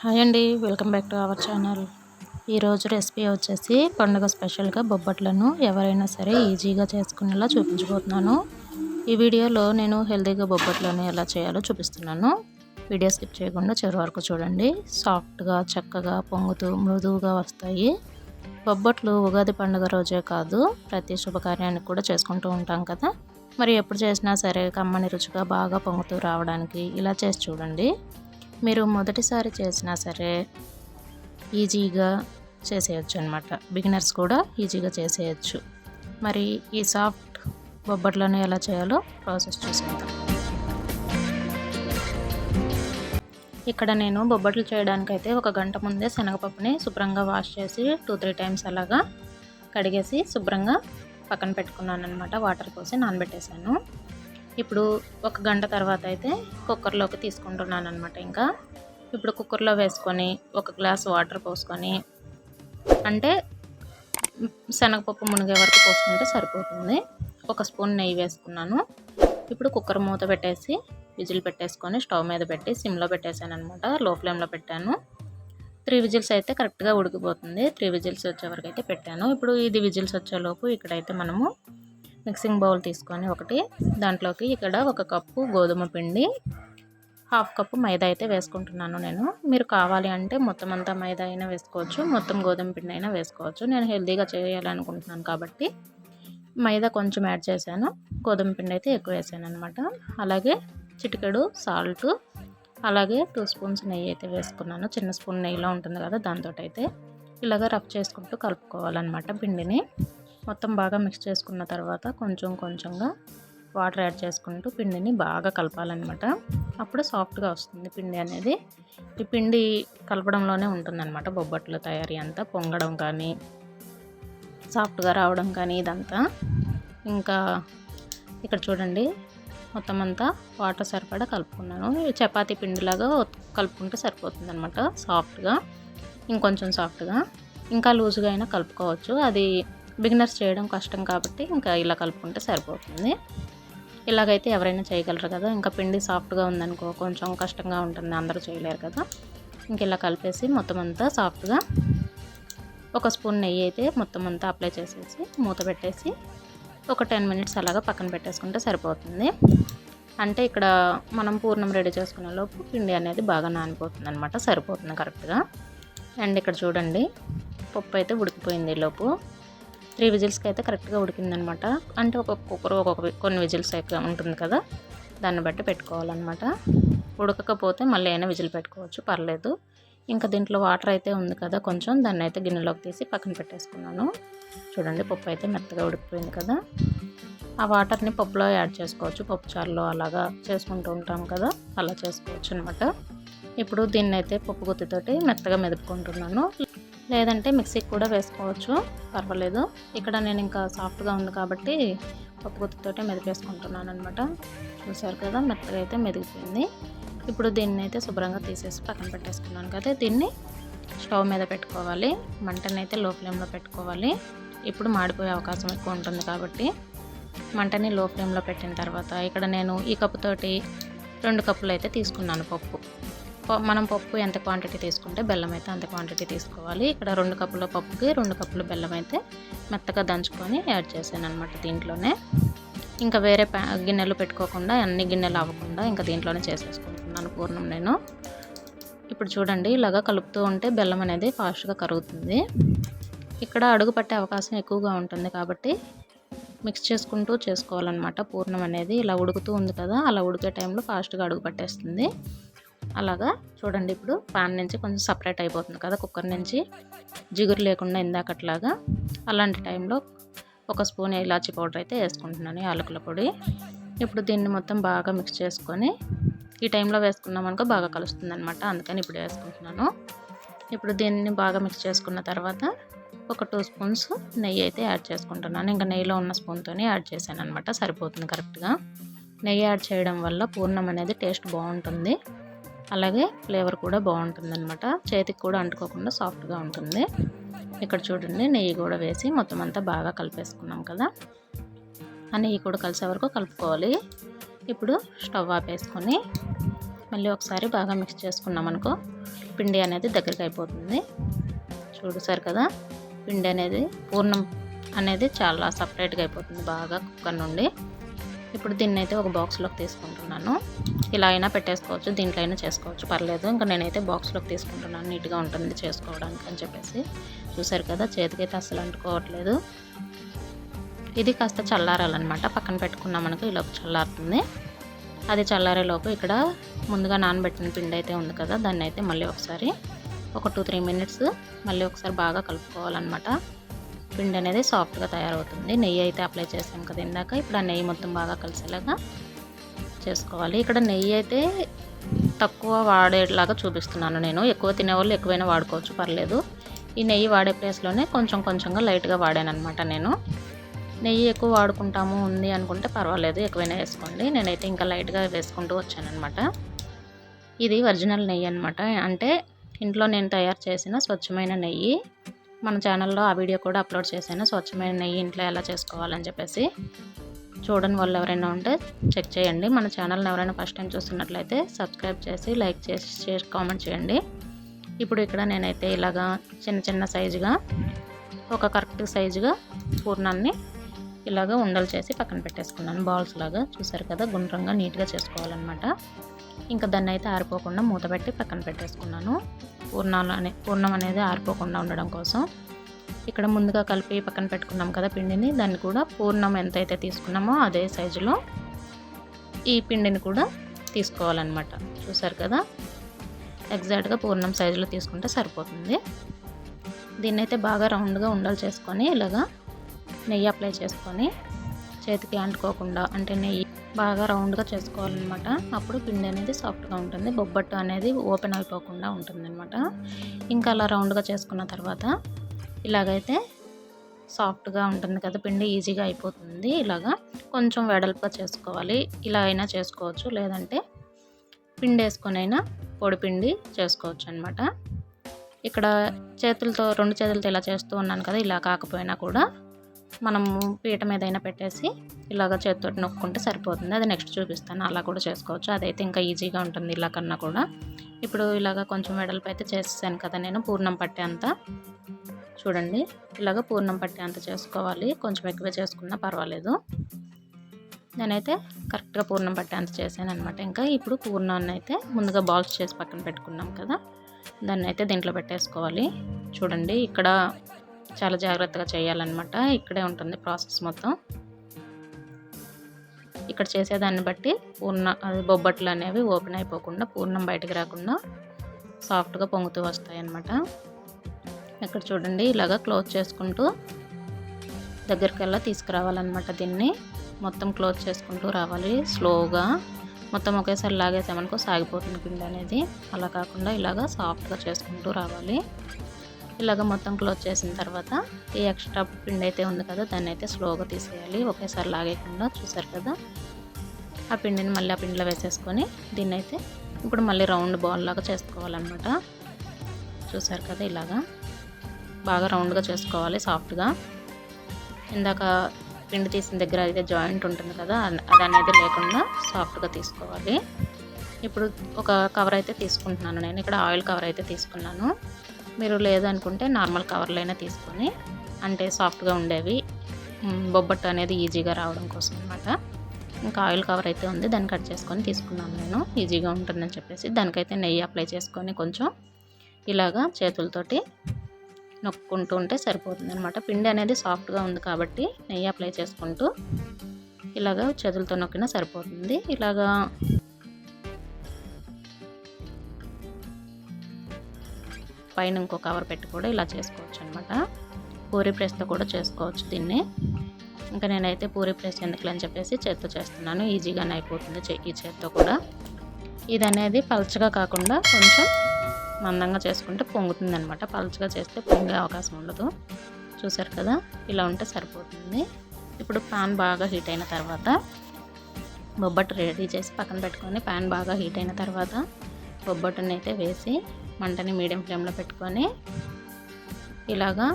Hi అండి welcome back to our channel. ఈరోజు recipe వచ్చేసి పండుగ స్పెషల్గా బొబ్బట్లను ఎవరైనా సరే ఈజీగా చేసుకునేలా చూపించబోతున్నాను. ఈ వీడియోలో నేను హెల్తీగా బొబ్బట్లను ఎలా చేయాలో చూపిస్తున్నాను. వీడియో స్కిప్ చేయకుండా చివరి వరకు చూడండి. సాఫ్ట్గా చక్కగా పొంగుతూ మృదువుగా వస్తాయి. బొబ్బట్లు ఉగాది పండుగ రోజే కాదు ప్రతి శుభకార్యానికి కూడా చేసుకుంటూ ఉంటాం కదా. మరి ఎప్పుడు చేసినా సరే కమ్మని రుచిగా బాగా పొంగుతూ రావడానికి ఇలా చేసి చూడండి. మీరు మొదటిసారి చేసినా సరే ఈజీగా చేసేయచ్చు అనమాట బిగినర్స్ కూడా ఈజీగా చేసేయచ్చు. మరి ఈ సాఫ్ట్ బొబ్బట్లను ఎలా చేయాలో ప్రాసెస్ చూసేద్దాం. ఇక్కడ నేను బొబ్బట్లు చేయడానికైతే ఒక గంట ముందే శనగపప్పుని శుభ్రంగా వాష్ చేసి టూ త్రీ టైమ్స్ అలాగా కడిగేసి శుభ్రంగా పక్కన పెట్టుకున్నాను అనమాట వాటర్ పోసి నానబెట్టేశాను. ఇప్పుడు ఒక గంట తర్వాత అయితే కుక్కర్లోకి తీసుకుంటున్నాను అనమాట ఇంకా. ఇప్పుడు కుక్కర్లో వేసుకొని ఒక గ్లాస్ వాటర్ పోసుకొని అంటే శనగపప్పు మునిగే వరకు పోసుకుంటే సరిపోతుంది. ఒక స్పూన్ నెయ్యి వేసుకున్నాను. ఇప్పుడు కుక్కర్ మూత పెట్టేసి విజిల్ పెట్టేసుకొని స్టవ్ మీద పెట్టి సిమ్లో పెట్టేశాను అనమాట లో ఫ్లేమ్లో పెట్టాను. త్రీ విజిల్స్ అయితే కరెక్ట్గా ఉడికిపోతుంది. త్రీ విజిల్స్ వచ్చే వరకు అయితే పెట్టాను. ఇప్పుడు ఇది విజిల్స్ వచ్చేలోపు ఇక్కడైతే మనము మిక్సింగ్ బౌల్ తీసుకొని ఒకటి దాంట్లోకి ఇక్కడ ఒక కప్పు గోధుమ పిండి హాఫ్ కప్పు మైదా అయితే వేసుకుంటున్నాను నేను. మీరు కావాలి అంటే మొత్తం అంతా మైదా అయినా వేసుకోవచ్చు మొత్తం గోధుమ పిండి అయినా వేసుకోవచ్చు. నేను హెల్తీగా చేయాలనుకుంటున్నాను కాబట్టి మైదా కొంచెం యాడ్ చేశాను. గోధుమ పిండి అయితే ఎక్కువ వేసాను అనమాట అలాగే చిటికెడు సాల్ట్ అలాగే టూ స్పూన్స్ నెయ్యి అయితే వేసుకున్నాను. చిన్న స్పూన్ నెయ్యిలో ఉంటుంది కదా దాంతో అయితే ఇలాగ రఫ్ చేసుకుంటూ కలుపుకోవాలన్నమాట పిండిని. మొత్తం బాగా మిక్స్ చేసుకున్న తర్వాత కొంచెం కొంచెంగా వాటర్ యాడ్ చేసుకుంటూ పిండిని బాగా కలపాలన్నమాట. అప్పుడు సాఫ్ట్గా వస్తుంది పిండి అనేది. ఈ పిండి కలపడంలోనే ఉంటుందన్నమాట బొబ్బట్లు తయారీ అంతా పొంగడం కానీ సాఫ్ట్గా రావడం కానీ ఇదంతా. ఇంకా ఇక్కడ చూడండి మొత్తం అంతా వాటర్ సరిపడా కలుపుకున్నాను. చపాతీ పిండిలాగా కలుపుకుంటే సరిపోతుంది అనమాట సాఫ్ట్గా ఇంకొంచెం సాఫ్ట్గా ఇంకా లూజ్గా అయినా కలుపుకోవచ్చు. అది బిగినర్స్ చేయడం కష్టం కాబట్టి ఇంకా ఇలా కలుపుకుంటే సరిపోతుంది. ఇలాగైతే ఎవరైనా చేయగలరు కదా ఇంకా పిండి సాఫ్ట్గా ఉందనుకో కొంచెం కష్టంగా ఉంటుంది అందరూ చేయలేరు కదా. ఇంక ఇలా కలిపేసి మొత్తం అంతా సాఫ్ట్గా ఒక స్పూన్ నెయ్యి అయితే మొత్తం అంతా అప్లై చేసేసి మూత పెట్టేసి ఒక టెన్ మినిట్స్ అలాగా పక్కన పెట్టేసుకుంటే సరిపోతుంది. అంటే ఇక్కడ మనం పూర్ణం రెడీ చేసుకునే లోపు పిండి అనేది బాగా నానిపోతుంది అనమాట సరిపోతుంది కరెక్ట్గా. అండ్ ఇక్కడ చూడండి పప్పు అయితే ఉడికిపోయింది లోపు. త్రీ విజిల్స్కి అయితే కరెక్ట్గా ఉడికిందనమాట. అంటే ఒక్కొక్క కుక్కర్ ఒక్కొక్క కొన్ని విజిల్స్ అయితే ఉంటుంది కదా దాన్ని బట్టి పెట్టుకోవాలన్నమాట ఉడకకపోతే మళ్ళీ అయినా విజిల్ పెట్టుకోవచ్చు పర్లేదు. ఇంకా దీంట్లో వాటర్ అయితే ఉంది కదా కొంచెం దాన్ని అయితే గిన్నెలోకి తీసి పక్కన పెట్టేసుకున్నాను. చూడండి పప్పు అయితే మెత్తగా ఉడికిపోయింది కదా. ఆ వాటర్ని పప్పులో యాడ్ చేసుకోవచ్చు పప్పు చారులో అలాగా చేసుకుంటూ ఉంటాం కదా అలా చేసుకోవచ్చు అనమాట ఇప్పుడు దీన్ని అయితే పప్పు గుత్తితోటి మెత్తగా మెదుపుకుంటున్నాను. లేదంటే మిక్సీకి కూడా వేసుకోవచ్చు. పర్వాలేదు. ఇక్కడ నేను ఇంకా సాఫ్ట్గా ఉంది కాబట్టి పప్పు గుత్తితోటే మెదిపేసుకుంటున్నాను అనమాట చూసారు కదా మెత్తగా అయితే మెదిగిపోయింది. ఇప్పుడు దీన్ని అయితే శుభ్రంగా తీసేసి పక్కన పెట్టేసుకున్నాను కదా. దీన్ని స్టవ్ మీద పెట్టుకోవాలి. మంటని అయితే లో ఫ్లేమ్లో పెట్టుకోవాలి. ఇప్పుడు మాడిపోయే అవకాశం ఎక్కువ ఉంటుంది కాబట్టి మంటని లో ఫ్లేమ్లో పెట్టిన తర్వాత ఇక్కడ నేను ఈ కప్పుతోటి రెండు కప్పులు అయితే తీసుకున్నాను పప్పు. మనం పప్పు ఎంత క్వాంటిటీ తీసుకుంటే బెల్లం అయితే అంత క్వాంటిటీ తీసుకోవాలి. ఇక్కడ రెండు కప్పుల పప్పుకి రెండు కప్పుల బెల్లం అయితే మెత్తగా దంచుకొని యాడ్ చేశాను అనమాట దీంట్లోనే. ఇంకా వేరే గిన్నెలు పెట్టుకోకుండా అన్ని గిన్నెలు అవ్వకుండా ఇంకా దీంట్లోనే చేసేసుకుంటున్నాను పూర్ణం నేను. ఇప్పుడు చూడండి ఇలాగా కలుపుతూ ఉంటే బెల్లం అనేది ఫాస్ట్గా కరుగుతుంది. ఇక్కడ అడుగు పట్టే అవకాశం ఎక్కువగా ఉంటుంది కాబట్టి మిక్స్ చేసుకుంటూ చేసుకోవాలన్నమాట పూర్ణం అనేది. ఇలా ఉడుకుతూ ఉంది కదా అలా ఉడికే టైంలో ఫాస్ట్గా అడుగు పట్టేస్తుంది. అలాగా చూడండి ఇప్పుడు పాన్ నుంచి కొంచెం సపరేట్ అయిపోతుంది కదా కుక్కర్ నుంచి. జిగురు లేకుండా ఇందాకట్లాగా. అలాంటి టైంలో ఒక స్పూన్ ఇలాచీ పౌడర్ అయితే వేసుకుంటున్నాను యాలకుల పొడి. ఇప్పుడు దీన్ని మొత్తం బాగా మిక్స్ చేసుకొని ఈ టైంలో వేసుకున్నాం అనుకో బాగా కలుస్తుంది అనమాట అందుకని ఇప్పుడు వేసుకుంటున్నాను. ఇప్పుడు దీన్ని బాగా మిక్స్ చేసుకున్న తర్వాత ఒక టూ స్పూన్స్ నెయ్యి అయితే యాడ్ చేసుకుంటున్నాను. ఇంకా నెయ్యిలో ఉన్న స్పూన్తోనే యాడ్ చేశాను అనమాట సరిపోతుంది కరెక్ట్గా. నెయ్యి యాడ్ చేయడం వల్ల పూర్ణం అనేది టేస్ట్ బాగుంటుంది. అలాగే ఫ్లేవర్ కూడా బాగుంటుంది అనమాట చేతికి కూడా అంటుకోకుండా సాఫ్ట్గా ఉంటుంది. ఇక్కడ చూడండి నెయ్యి కూడా వేసి మొత్తం అంతా బాగా కలిపేసుకున్నాం కదా. ఆ నెయ్యి కూడా కలిసే వరకు కలుపుకోవాలి. ఇప్పుడు స్టవ్ ఆపేసుకొని మళ్ళీ ఒకసారి బాగా మిక్స్ చేసుకున్నాం అనుకో పిండి అనేది దగ్గరికి అయిపోతుంది. చూడుసారు కదా పిండి అనేది పూర్ణం అనేది చాలా సపరేట్గా అయిపోతుంది బాగా కుక్కర్ నుండి. ఇప్పుడు దీన్ని అయితే ఒక బాక్స్లోకి తీసుకుంటున్నాను. ఇలా అయినా పెట్టేసుకోవచ్చు దీంట్లో అయినా చేసుకోవచ్చు. పర్లేదు ఇంకా నేనైతే బాక్స్లోకి తీసుకుంటున్నాను. నీట్గా ఉంటుంది చేసుకోవడానికి అని చెప్పేసి. చూసారు కదా చేతికైతే అస్సలు అంటుకోవట్లేదు. ఇది కాస్త చల్లారాలన్నమాట. పక్కన పెట్టుకున్నాం మనకు ఇలా చల్లారుతుంది. అది చల్లారేలోపు ఇక్కడ ముందుగా నానబెట్టిన పిండి అయితే ఉంది కదా దాన్ని అయితే మళ్ళీ ఒకసారి ఒక టూ త్రీ మినిట్స్ మళ్ళీ ఒకసారి బాగా కలుపుకోవాలన్నమాట. పిండి అనేది సాఫ్ట్గా తయారవుతుంది. నెయ్యి అయితే అప్లై చేసాం కదా ఇందాక. ఇప్పుడు ఆ నెయ్యి మొత్తం బాగా కలిసేలాగా చేసుకోవాలి. ఇక్కడ నెయ్యి అయితే తక్కువ వాడేలాగా చూపిస్తున్నాను నేను. ఎక్కువ తినేవాళ్ళు ఎక్కువైనా వాడుకోవచ్చు పర్లేదు. ఈ నెయ్యి వాడే ప్లేస్లోనే కొంచెం కొంచెంగా లైట్గా వాడాను అనమాట నేను. నెయ్యి ఎక్కువ వాడుకుంటాము ఉంది అనుకుంటే పర్వాలేదు ఎక్కువైనా వేసుకోండి. నేనైతే ఇంకా లైట్గా వేసుకుంటూ వచ్చానమాట ఇది ఒరిజినల్ నెయ్యి అనమాట అంటే ఇంట్లో నేను తయారు చేసిన స్వచ్ఛమైన నెయ్యి. మన ఛానల్లో ఆ వీడియో కూడా అప్లోడ్ చేశాను. స్వచ్ఛమైన నెయ్యి ఇంట్లో ఎలా చేసుకోవాలని చెప్పేసి. చూడని వాళ్ళు ఎవరైనా ఉంటే చెక్ చేయండి. మన ఛానల్ని ఎవరైనా ఫస్ట్ టైం చూస్తున్నట్లయితే సబ్స్క్రైబ్ చేసి లైక్ చేసి చేసి కామెంట్ చేయండి. ఇప్పుడు ఇక్కడ నేనైతే ఇలాగా చిన్న చిన్న సైజుగా ఒక కరెక్ట్ సైజుగా పూర్ణాన్ని ఇలాగ ఉండలు చేసి పక్కన పెట్టేసుకున్నాను. బాల్స్ లాగా చూసారు కదా గుండ్రంగా నీట్గా చేసుకోవాలన్నమాట. ఇంకా దాన్ని అయితే ఆరిపోకుండా మూత పెట్టి పక్కన పెట్టేసుకున్నాను. పూర్ణాలు అనే పూర్ణం అనేది ఆరిపోకుండా ఉండడం కోసం. ఇక్కడ ముందుగా కలిపి పక్కన పెట్టుకున్నాం కదా పిండిని దాన్ని కూడా పూర్ణం ఎంతైతే తీసుకున్నామో అదే సైజులో ఈ పిండిని కూడా తీసుకోవాలన్నమాట. చూసారు కదా ఎగ్జాక్ట్గా పూర్ణం సైజులో తీసుకుంటే సరిపోతుంది. దీన్నైతే బాగా రౌండ్గా ఉండలు చేసుకొని ఇలాగా నెయ్యి అప్లై చేసుకొని చేతికి అంటుకోకుండా అంటే నెయ్యి బాగా రౌండ్గా చేసుకోవాలన్నమాట. అప్పుడు పిండి అనేది సాఫ్ట్గా ఉంటుంది. బొబ్బట్టు అనేది ఓపెన్ అయిపోకుండా ఉంటుందన్నమాట. ఇంకా అలా రౌండ్గా చేసుకున్న తర్వాత ఇలాగైతే సాఫ్ట్గా ఉంటుంది కదా పిండి ఈజీగా అయిపోతుంది. ఇలాగా కొంచెం వెడల్పుగా చేసుకోవాలి. ఇలా అయినా చేసుకోవచ్చు. లేదంటే పిండి వేసుకొని అయినా పొడి పిండి చేసుకోవచ్చు అనమాట ఇక్కడ చేతులతో రెండు చేతులతో ఇలా చేస్తూ ఉన్నాను కదా ఇలా కాకపోయినా కూడా మనము పీట మీద అయినా పెట్టేసి ఇలాగ చేతితో నొక్కుంటే సరిపోతుంది. అది నెక్స్ట్ చూపిస్తాను. అలా కూడా చేసుకోవచ్చు. అదైతే ఇంకా ఈజీగా ఉంటుంది ఇలా కన్నా కూడా. ఇప్పుడు ఇలాగ కొంచెం వెడల్పు అయితే చేసేసాను కదా నేను. పూర్ణం పట్టే అంతా. చూడండి. ఇలాగ పూర్ణం పట్టే అంత చేసుకోవాలి. కొంచెం ఎక్కువ చేసుకున్నా పర్వాలేదు. నేనైతే కరెక్ట్గా పూర్ణం పట్టే అంత చేశాను అనమాట ఇంకా ఇప్పుడు పూర్ణాన్ని అయితే ముందుగా బాల్స్ చేసి పక్కన పెట్టుకున్నాం కదా. దాన్ని అయితే దీంట్లో పెట్టేసుకోవాలి. చూడండి. ఇక్కడ చాలా జాగ్రత్తగా చేయాలన్నమాట. ఇక్కడే ఉంటుంది ప్రాసెస్ మొత్తం. ఇక్కడ చేసేదాన్ని బట్టి పూర్ణ అది బొబ్బట్లు అనేవి ఓపెన్ అయిపోకుండా పూర్ణం బయటకు రాకుండా సాఫ్ట్గా పొంగుతూ వస్తాయి అన్నమాట ఇక్కడ చూడండి ఇలాగా క్లోజ్ చేసుకుంటూ దగ్గరికెల్లా తీసుకురావాలన్నమాట దీన్ని. మొత్తం క్లోజ్ చేసుకుంటూ రావాలి స్లోగా. మొత్తం ఒకేసారి లాగేసామనుకో సాగిపోతుంది కింద అనేది. అలా కాకుండా ఇలాగా సాఫ్ట్గా చేసుకుంటూ రావాలి. ఇలాగ మొత్తం క్లోజ్ చేసిన తర్వాత ఈ ఎక్స్ట్రా పిండి అయితే ఉంది కదా దాన్ని అయితే స్లోగా తీసేయాలి. ఒకేసారి లాగేయకుండా చూసారు కదా? ఆ పిండిని మళ్ళీ ఆ పిండిలో వేసేసుకొని దీన్ని అయితే ఇప్పుడు మళ్ళీ రౌండ్ బాల్ లాగా చేసుకోవాలన్నమాట. చూసారు కదా ఇలాగా? బాగా రౌండ్గా చేసుకోవాలి సాఫ్ట్గా. ఇందాక పిండి తీసిన దగ్గర అయితే జాయింట్ ఉంటుంది కదా అది అనేది లేకుండా సాఫ్ట్గా తీసుకోవాలి. ఇప్పుడు ఒక కవర్ అయితే తీసుకుంటున్నాను నేను. ఇక్కడ ఆయిల్ కవర్ అయితే తీసుకున్నాను. మీరు లేదనుకుంటే నార్మల్ కవర్లైనా తీసుకొని అంటే సాఫ్ట్గా ఉండేవి బొబ్బట్టు అనేది ఈజీగా రావడం కోసం అనమాట ఇంకా ఆయిల్ కవర్ అయితే ఉంది దాన్ని కట్ చేసుకొని తీసుకున్నాను నేను. ఈజీగా ఉంటుందని చెప్పేసి దానికైతే నెయ్యి అప్లై చేసుకొని కొంచెం ఇలాగా చేతులతోటి నొక్కుంటూ ఉంటే సరిపోతుంది అనమాట పిండి అనేది సాఫ్ట్గా ఉంది కాబట్టి నెయ్యి అప్లై చేసుకుంటూ ఇలాగా చేతులతో నొక్కినా సరిపోతుంది. ఇలాగా పైన ఇంకో కవర్ పెట్టి కూడా ఇలా చేసుకోవచ్చు అనమాట పూరి ప్రెస్తో కూడా చేసుకోవచ్చు దీన్ని. ఇంకా నేనైతే పూరి ప్రెస్ ఎందుకు అని చెప్పేసి చేత్తో చేస్తున్నాను. ఈజీగానే అయిపోతుంది ఈ చేత్తో కూడా. ఇది అనేది పలచగా కాకుండా కొంచెం మందంగా చేసుకుంటే పొంగుతుంది అనమాట పలచగా చేస్తే పొంగే అవకాశం ఉండదు. చూసారు కదా? ఇలా ఉంటే సరిపోతుంది. ఇప్పుడు పాన్ బాగా హీట్ అయిన తర్వాత బొబ్బట్టు రెడీ చేసి పక్కన పెట్టుకొని పాన్ బాగా హీట్ అయిన తర్వాత బొబ్బట్టుని అయితే వేసి మంటని మీడియం ఫ్లేమ్లో పెట్టుకొని ఇలాగా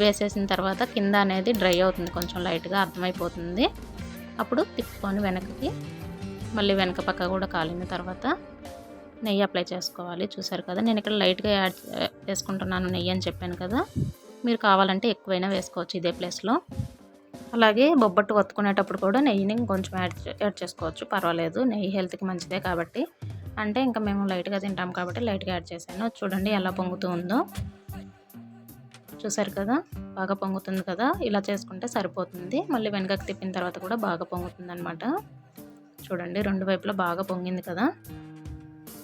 వేసేసిన తర్వాత కింద అనేది డ్రై అవుతుంది కొంచెం లైట్గా అర్థమైపోతుంది. అప్పుడు తిప్పుకొని వెనక్కి మళ్ళీ వెనక పక్క కూడా కాలిన తర్వాత నెయ్యి అప్లై చేసుకోవాలి. చూసారు కదా నేను ఇక్కడ లైట్గా యాడ్ వేసుకుంటున్నాను నెయ్యి అని చెప్పాను కదా. మీరు కావాలంటే ఎక్కువైనా వేసుకోవచ్చు ఇదే ప్లేస్లో. అలాగే బొబ్బట్టు వత్తుకునేటప్పుడు కూడా నెయ్యిని కొంచెం యాడ్ యాడ్ చేసుకోవచ్చు. పర్వాలేదు నెయ్యి హెల్త్కి మంచిదే కాబట్టి. అంటే ఇంకా మేము లైట్గా తింటాం కాబట్టి లైట్గా యాడ్ చేశాను. చూడండి ఎలా పొంగుతూ ఉందో. చూసారు కదా? బాగా పొంగుతుంది కదా? ఇలా చేసుకుంటే సరిపోతుంది. మళ్ళీ వెనకకి తిప్పిన తర్వాత కూడా బాగా పొంగుతుంది అనమాట చూడండి రెండు వైపులా బాగా పొంగింది కదా?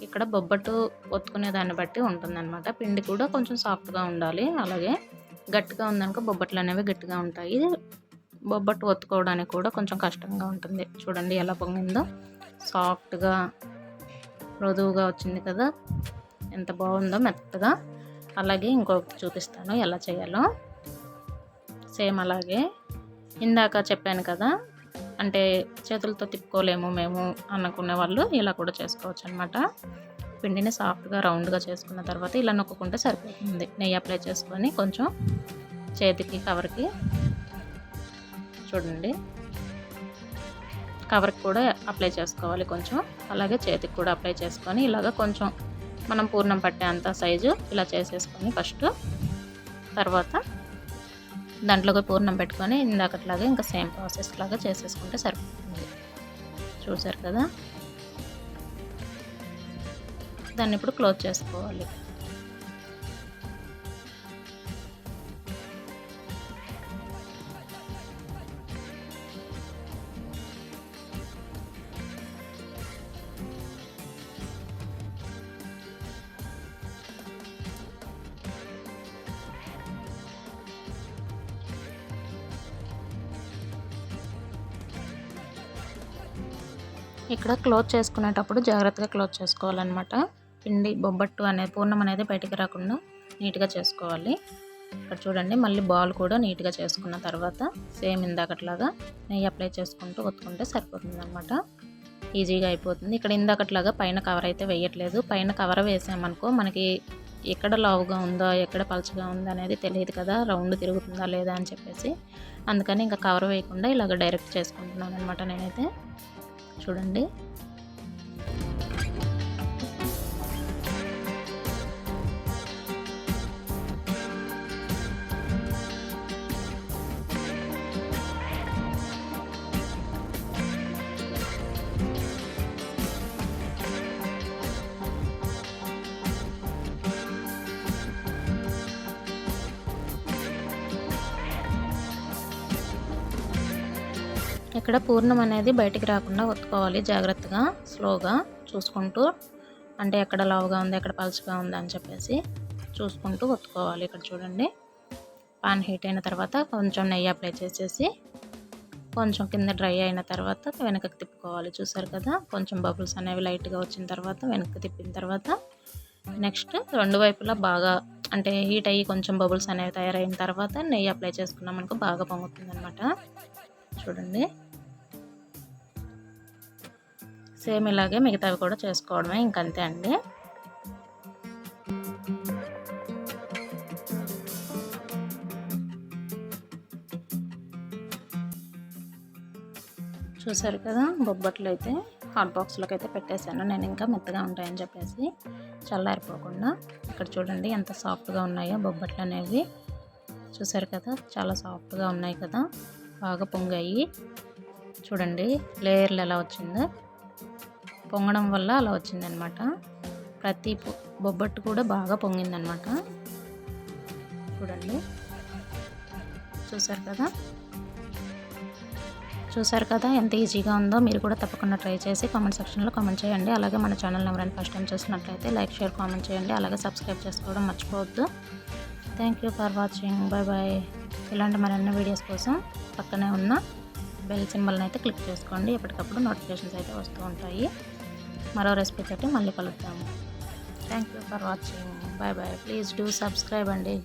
ఇక్కడ బొబ్బట్టు ఒత్తుకునే దాన్ని బట్టి ఉంటుందన్నమాట. పిండి కూడా కొంచెం సాఫ్ట్గా ఉండాలి. అలాగే గట్టిగా ఉందనుకో బొబ్బట్లు అనేవి గట్టిగా ఉంటాయి. బొబ్బట్టు ఒత్తుకోవడానికి కూడా కొంచెం కష్టంగా ఉంటుంది. చూడండి ఎలా పొంగిందో. సాఫ్ట్గా మృదువుగా వచ్చింది కదా. ఎంత బాగుందో మెత్తగా. అలాగే ఇంకొకటి చూపిస్తాను ఎలా చేయాలో. సేమ్ అలాగే. ఇందాక చెప్పాను కదా అంటే చేతులతో తిప్పుకోలేము మేము అనుకునే వాళ్ళు ఇలా కూడా చేసుకోవచ్చు అనమాట పిండిని సాఫ్ట్గా రౌండ్గా చేసుకున్న తర్వాత ఇలా నొక్కుంటే సరిపోతుంది. నెయ్యి అప్లై చేసుకొని కొంచెం చేతికి కవర్కి చూడండి. కవర్కి కూడా అప్లై చేసుకోవాలి కొంచెం. అలాగే చేతికి కూడా అప్లై చేసుకొని ఇలాగ కొంచెం మనం పూర్ణం పట్టే అంత సైజు ఇలా చేసేసుకొని ఫస్ట్ తర్వాత దాంట్లోకి పూర్ణం పెట్టుకొని ఇందాకట్లాగా ఇంకా సేమ్ ప్రాసెస్ లాగా చేసేసుకుంటే సరిపోతుంది. చూసారు కదా? దాన్ని ఇప్పుడు క్లోజ్ చేసుకోవాలి. ఇక్కడ క్లోజ్ చేసుకునేటప్పుడు జాగ్రత్తగా క్లోజ్ చేసుకోవాలన్నమాట. పిండి బొబ్బట్టు అనేది పూర్ణం అనేది బయటికి రాకుండా నీట్గా చేసుకోవాలి. ఇక్కడ చూడండి మళ్ళీ బాల్ కూడా నీట్గా చేసుకున్న తర్వాత సేమ్ ఇందాకట్లాగా నెయ్యి అప్లై చేసుకుంటూ ఒత్తుకుంటే సరిపోతుంది అనమాట ఈజీగా అయిపోతుంది. ఇక్కడ ఇందాకట్లాగా పైన కవర్ అయితే వేయట్లేదు. పైన కవర్ వేసామనుకో మనకి ఎక్కడ లావుగా ఉందో ఎక్కడ పలచగా ఉందో అనేది తెలియదు కదా రౌండ్ తిరుగుతుందా లేదా అని చెప్పేసి. అందుకని ఇంకా కవర్ వేయకుండా ఇలాగ డైరెక్ట్ చేసుకుంటున్నాను అనమాట నేనైతే. చూడండి. ఇక్కడ పూర్ణం అనేది బయటికి రాకుండా ఒత్తుకోవాలి జాగ్రత్తగా స్లోగా చూసుకుంటూ అంటే ఎక్కడ లావుగా ఉంది ఎక్కడ పలుచగా ఉంది అని చెప్పేసి చూసుకుంటూ ఒత్తుకోవాలి. ఇక్కడ చూడండి పాన్ హీట్ అయిన తర్వాత కొంచెం నెయ్యి అప్లై చేసేసి కొంచెం కింద డ్రై అయిన తర్వాత వెనకకి తిప్పుకోవాలి. చూసారు కదా కొంచెం బబుల్స్ అనేవి లైట్గా వచ్చిన తర్వాత వెనక్కి తిప్పిన తర్వాత నెక్స్ట్ రెండు వైపులా బాగా అంటే హీట్ అయ్యి కొంచెం బబుల్స్ అనేవి తయారైన తర్వాత నెయ్యి అప్లై చేసుకున్నాం అనుకో బాగా పొంగుతుంది అనమాట చూడండి. సేమ్ ఇలాగే మిగతావి కూడా చేసుకోవడమే ఇంకంతే అండి. చూసారు కదా బొబ్బట్లు అయితే హాట్ బాక్స్లోకి అయితే పెట్టేశాను. నేను ఇంకా మెత్తగా ఉంటాయని చెప్పేసి చల్లారిపోకుండా. ఇక్కడ చూడండి ఎంత సాఫ్ట్గా ఉన్నాయో బొబ్బట్లు అనేవి. చూసారు కదా చాలా సాఫ్ట్గా ఉన్నాయి కదా బాగా పొంగాయి. చూడండి లేయర్లు ఎలా వచ్చిందో. పొంగడం వల్ల అలా వచ్చిందనమాట. ప్రతి బొబ్బట్టు కూడా బాగా పొంగిందనమాట. చూడండి. చూసారు కదా? చూసారు కదా ఎంత ఈజీగా ఉందో? మీరు కూడా తప్పకుండా ట్రై చేసి కామెంట్ సెక్షన్లో కామెంట్ చేయండి. అలాగే మన ఛానల్ నెంబర్ ఫస్ట్ టైం చూసినట్లయితే లైక్ షేర్ కామెంట్ చేయండి. అలాగే సబ్స్క్రైబ్ చేసుకోవడం మర్చిపోవద్దు. Thank you for watching. Bye bye ఇలాంటి మరిన్ని వీడియోస్ కోసం పక్కనే ఉన్న బెల్ సింబల్ని అయితే క్లిక్ చేసుకోండి. ఎప్పటికప్పుడు నోటిఫికేషన్స్ అయితే వస్తూ ఉంటాయి. మరో రెసిపీ తోటి మళ్ళీ కలుద్దాము. Thank you for watching bye bye please do subscribe అండి.